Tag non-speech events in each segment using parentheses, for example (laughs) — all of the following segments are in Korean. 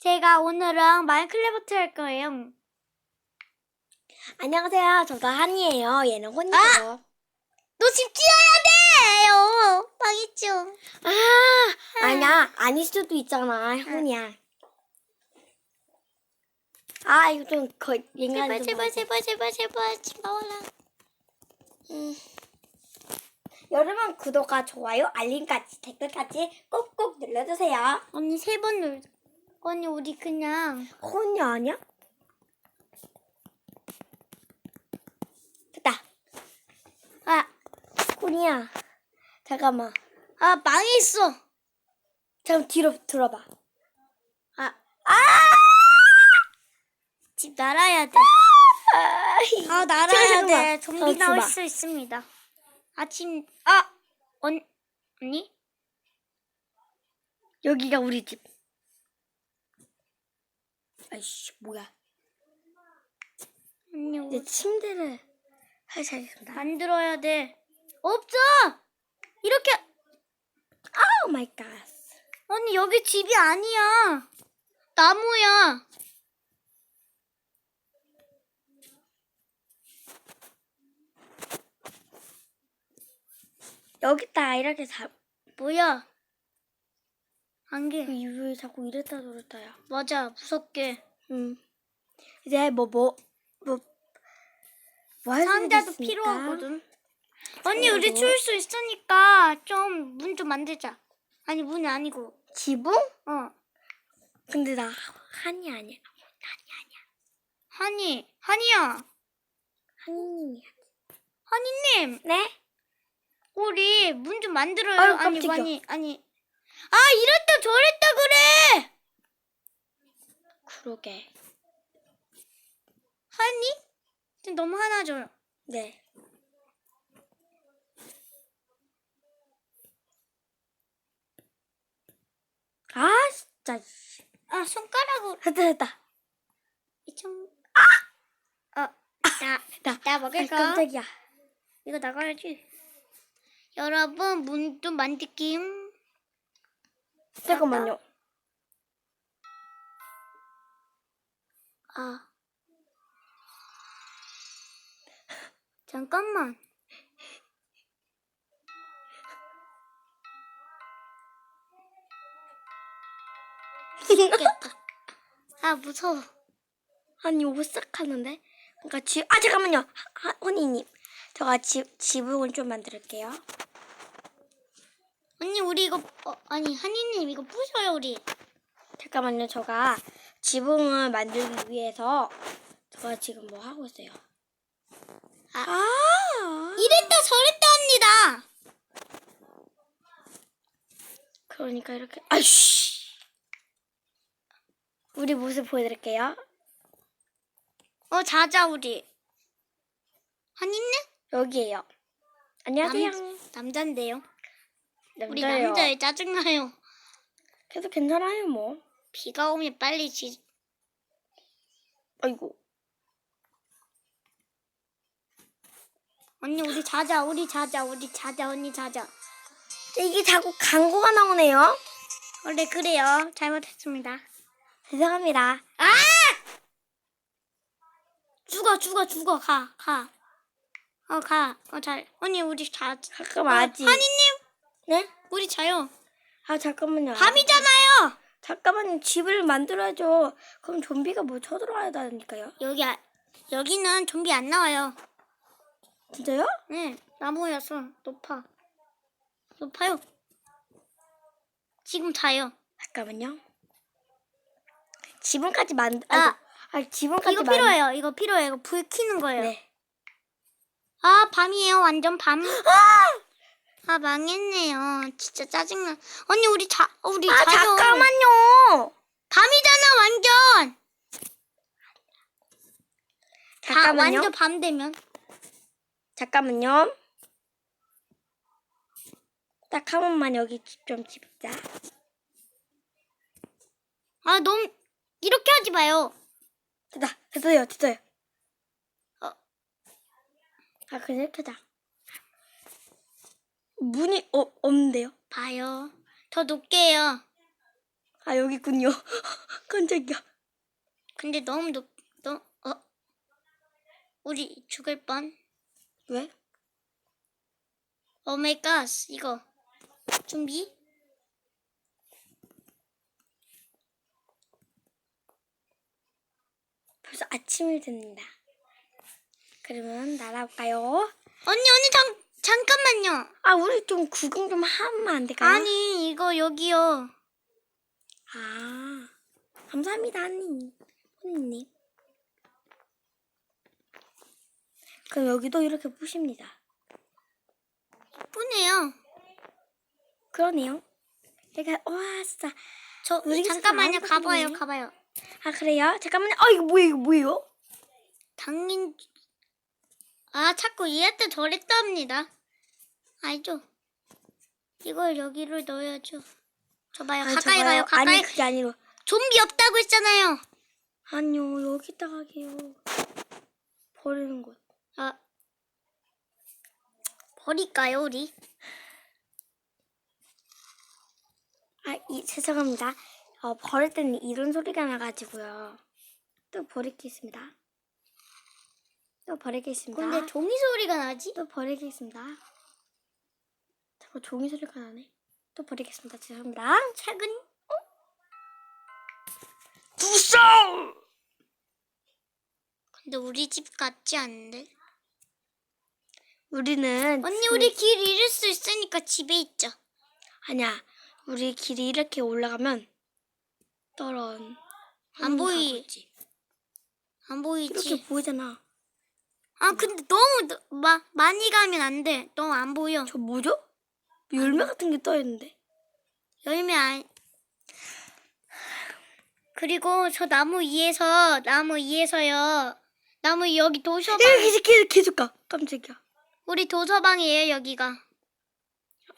제가 오늘은 마인크래프트 할 거예요. 안녕하세요. 저도 한이에요. 얘는 혼이고. 아! 너집 지어야 돼요. 망했죠. 아, 아니야. 아닐 수도 있잖아. 혼이야. 아, 이거 좀 거, 인간 제발 좀 제발. 제발 제발 제발 집 나와라. 음. 여러분 구독과 좋아요, 알림까지 댓글까지 꼭꼭 눌러주세요. 언니 세 번 눌. 언니 우리 그냥 혼이 아니야? 됐다. 아, 혼이야. 잠깐만. 아 망했어. 잠깐 뒤로 들어봐. 아, 집 날아야 돼. 아, 아 날아야 돼. 좀비 어, 나올. 수 있습니다. 아침 아 언, 언니 여기가 우리 집. 아이씨, 뭐야. 언니 이제 침대를 할 차례입니다. 만들어야 돼. 없어. 이렇게 오 마이 갓. 언니 여기 집이 아니야. 나무야. 여기다 이렇게 자, 뭐야? 안개. 왜 자꾸 이랬다 저랬다야. 맞아 무섭게. 음. 이제 뭐, 뭐, 뭐, 뭐할 상자도 필요하거든. 언니 우리 그래도- 추울 수 있으니까 좀 문 좀 만들자. 아니 문이 아니고. 지붕? 어. 근데 나 한이 아니야. 한이 한이야. 한이님이야. 한이님 네? 우리 문 좀 만들어요. 아유, 아니 깜짝이야. 아니 아니. 아 이랬다 저랬다 그래. 그러게. 한이? 지금 너무 화나죠. 네. 아, 진짜. 씨. 아 손가락으로 (laughs) 됐다, 됐다. 이청. 아. 어. 나, 됐다. 나 아, 먹을까? 깜짝이야. 이거 나가야지. 여러분 문좀 만들기. 잠깐만요. 아. 잠깐만. 아 무서워. 아니, 오싹하는데? 그러니까 지, 아, 잠깐만요. 하, 혼이님. 제가 지, 지붕을 좀 만들게요. 언니 우리 이거 어, 아니 한이님 이거 부셔요 우리. 잠깐만요. 제가 지붕을 만들기 위해서 제가 지금 뭐 하고 있어요. 아. 아. 이랬다 저랬다 합니다. 그러니까 이렇게 아이씨. 우리 모습 보여드릴게요. 어 자자 우리. 한이님? 여기에요. 안녕하세요. 남, 남잔데요. 우리 남자예요. 남자애 짜증나요. 그래도 괜찮아요 뭐. 비가 오면 빨리 지. 아이고. 언니 우리 자자 우리 자자 우리 자자 언니 자자. 이게 자꾸 광고가 나오네요. 원래 그래요. 잘못했습니다. 죄송합니다. 아! 죽어 죽어 죽어 가 가. 어 가. 어 잘. 언니 우리 자. 잠깐만 아직. 한이님 네? 우리 자요. 아 잠깐만요. 밤이잖아요. 잠깐만요. 집을 만들어야죠. 그럼 좀비가 뭐 쳐들어와야 되니까요. 여기 아, 여기는 좀비 안 나와요. 진짜요? 네 나무여서 높아. 높아요. 지금 자요. 잠깐만요. 지붕까지 만. 아. 아, 아 지붕까지 이거 만- 필요해요. 이거 필요해요. 이거 불 켜는 거예요. 네. 아 밤이에요. 완전 밤. 아 망했네요. 진짜 짜증나. 언니 우리 자 우리 아 자요. 잠깐만요. 밤이잖아 완전. 다 잠깐만요. 완전 밤 되면. 잠깐만요. 딱 한 번만 여기 좀 집자. 아 너무 이렇게 하지 마요. 됐다. 됐어요. 됐어요. 어. 아, 이렇게 자. 문이 어, 없는데요? 봐요. 더 높게 해요. 아, 여기 있군요. (laughs) 깜짝이야. 근데 너무 높, 너, 어? 우리 죽을 뻔. 왜? 오메이갓, 이거. 준비? 벌써 아침이 됩니다. 그러면 날아볼까요? 언니, 언니, 잠, 잠깐만요. 아, 우리 좀 구경 좀 하면 안 될까요? 아니, 이거 여기요. 아, 감사합니다, 언니. 언니. 그럼 여기도 이렇게 보십니다. 예쁘네요. 그러네요. 얘가, 와, 진짜. 저, 우리 잠깐만요. 가봐요, 가봐요. 아, 그래요? 잠깐만요. 아, 이거 뭐예요, 이거 뭐예요? 당신, 아, 자꾸 얘한테 저랬답니다. 알죠? 이걸 여기로 넣어야죠. 저 봐요. 아니, 가까이 저거요. 가요, 가까이. 아니, 그게 아니로. 좀비 없다고 했잖아요. 아니요, 여기다가 하게요. 버리는 곳. 아, 버릴까요, 우리? 아, 이, 죄송합니다. 어, 버릴 때는 이런 소리가 나가지고요. 또 버리겠습니다. 또 버리겠습니다. 근데 종이 소리가 나지? 또 버리겠습니다. 자꾸 종이 소리가 나네. 또 버리겠습니다. 죄송합니다. 최근 부서! 근데 우리 집 같지 않은데? 우리는 언니 지금- 우리 길 잃을 수 있으니까 집에 있자. 아니야. 우리 길이 이렇게 올라가면 떨어. 안 보이. 안 보이지? 이렇게 보이잖아. 아 근데 너무 너- 마, 많이 가면 안 돼. 너무 안 보여. 저 뭐죠? 열매 같은 게 떠 있는데. 열매 안. 그리고 저 나무 위에서 나무 위에서요. 나무 여기 도서방. 이렇게 계속 계속 가. 깜짝이야. 우리 도서방이에요 여기가.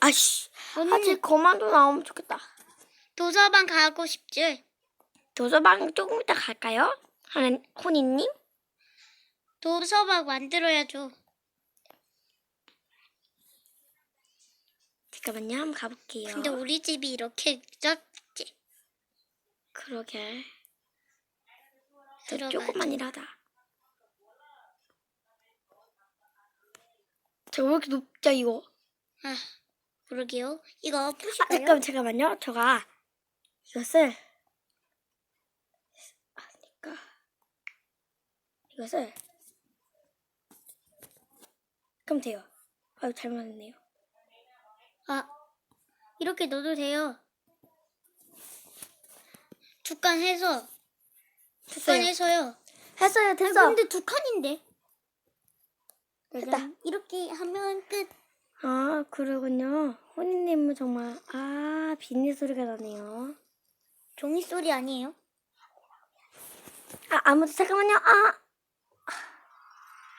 아씨. 언니 아직 그만 좀 나오면 좋겠다. 도서방 가고 싶지? 도서방 조금 이따 갈까요? 하는 혼이님? 도서방 만들어야죠. 잠깐만요. 한번 가볼게요. 근데 우리 집이 이렇게 작지? 그러게. 더 들어가야 조금만이라다. 저왜 이렇게 높자 이거? 아, 그러게요. 이거 아, 푸실까요? 잠깐 잠깐만요. 제가 이것을 하니까 이것을 그럼 돼요. 아유 잘못했네요. 아, 이렇게 넣어도 돼요. 두 칸 해서, 두 칸 됐어요. 해서요. 했어요. 아, 됐어. 근데 두 칸인데. 됐다. 이렇게 하면 끝. 아 그러군요. 혼이님은 정말 아 비닐 소리가 나네요. 종이 소리 아니에요? 아 아무도 잠깐만요. 아,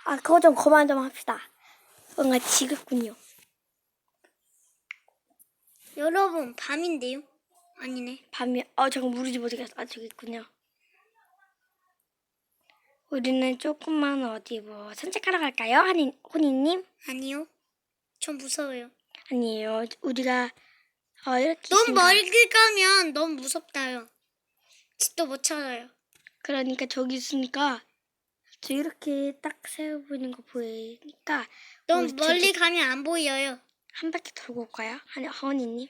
아 그거 좀 그만 좀 합시다. 뭔가 지겹군요. 여러분, 밤인데요? 아니네. 밤이 어 잠깐 어디 갔어? 아 저기 있군요. 우리는 조금만 어디 뭐 산책하러 갈까요? 한이 혼이님? 아니요. 전 무서워요. 아니에요. 우리가 어 이렇게 너무 있으니까- 멀리 가면 너무 무섭다요. 집도 못 찾아요. 그러니까 저기 있으니까 저 이렇게 딱 세워 보이는 거 보이니까 너무 우리 멀리 저기 가면 안 보여요. 한 바퀴 돌고 올까요? 한이 허니님?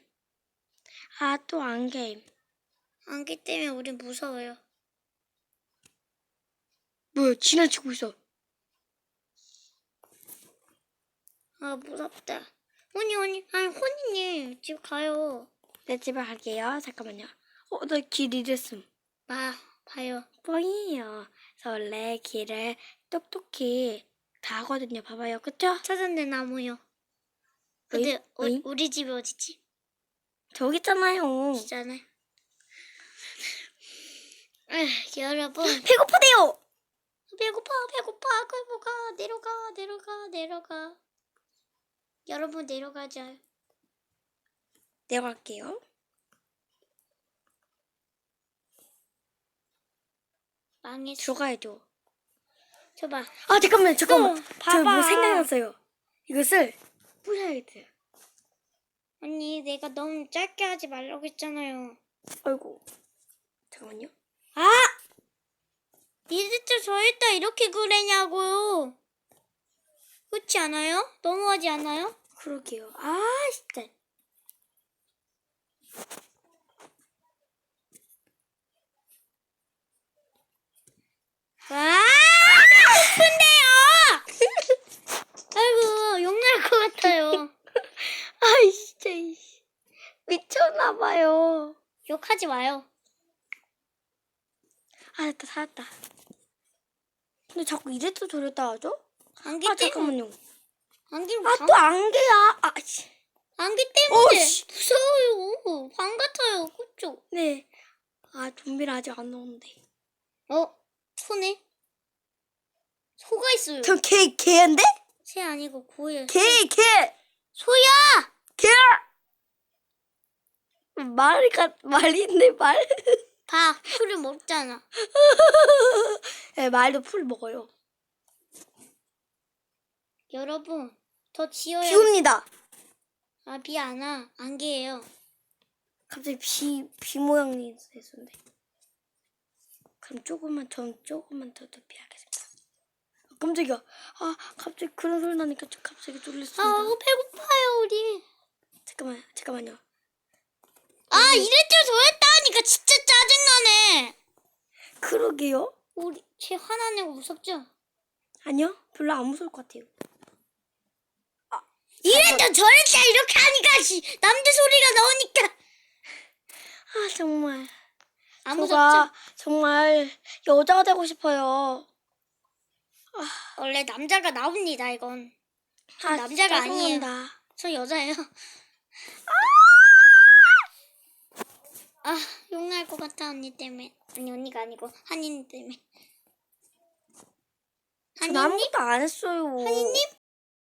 아 또 안개임. 안기 때문에 우린 무서워요. 뭐야 지나치고 있어. 아, 무섭다. 혼이, 혼이, 아니, 혼이님, 집 가요. 내 집에 갈게요. 잠깐만요. 어, 나길 잃었음. 봐, 봐요. 뻥이에요. 그래서 원래 길을 똑똑히 다 하거든요. 봐봐요. 그쵸? 찾았네, 나무요. 근데, 어이? 어, 어이? 우리 집이 어디지? 저기 있잖아요. 있잖아요. 에휴, 여러분. 배고프대요! 배고파, 배고파, 배고파. 내려가, 내려가, 내려가. 여러분, 내려가자. 내려갈게요. 망했어. 들어가야죠. 줘봐. 아, 잠깐만요. 잠깐만. 어, 저뭐 봐봐. 생각났어요. 이것을 뿌려야겠어요. 언니, 내가 너무 짧게 하지 말라고 했잖아요. 아이고. 잠깐만요. 이랬다 저랬다 이렇게 그래냐고요. 그렇지 않아요? 너무하지 않아요? 그러게요. 아 진짜. 와, 높은데요. 아이고 욕날 것 같아요. 아이 진짜 이씨. 미쳤나봐요. 욕 하지 마요. 아 됐다 살았다. 근데 자꾸 이랬다 저랬다 하죠? 안개 아. 잠깐만요. 안개 아 방, 또 안개야. 아 씨. 안개 때문에 어이씨. 무서워요. 방 같아요. 그쵸? 네. 아 좀비는 아직 안 나오는데. 어, 손에 소가 있어요. 전 개, 개인데? 새 아니고 고예요. 개, 개, 소야! 개! 말이, 가, 말이 있네, 말. 봐, 풀을 먹잖아. 네, 말도 풀 먹어요. 여러분, 더 지어야. 비 옵니다. 아, 비 안 와. 안개예요. 갑자기 비, 비 모양이 됐는데. 그럼 조금만, 전 조금만 더 높이하겠습니다. 아, 깜짝이야. 아, 갑자기 그런 소리 나니까 저 갑자기 놀랐습니다. 아, 배고파요, 우리. 잠깐만, 잠깐만요. 아, 이랬죠, 저랬다 하니까 진짜 짜증나네. 그러게요. 우리, 쟤 화나는 거 무섭죠? 아니요, 별로 안 무서울 것 같아요. 이랬죠, 저랬다 이렇게 하니까 씨, 남자 소리가 나오니까. 아, 정말. 안 무섭죠? 정말 여자가 되고 싶어요. 원래 남자가 나옵니다, 이건. 아, 남자가 아니에요. 짜증난다. 저 여자예요. 아, 욕날 것 같아, 언니 때문에. 아니, 언니가 아니고, 한인 때문에. 전 한이님? 아무것도 안 했어요. 한이님?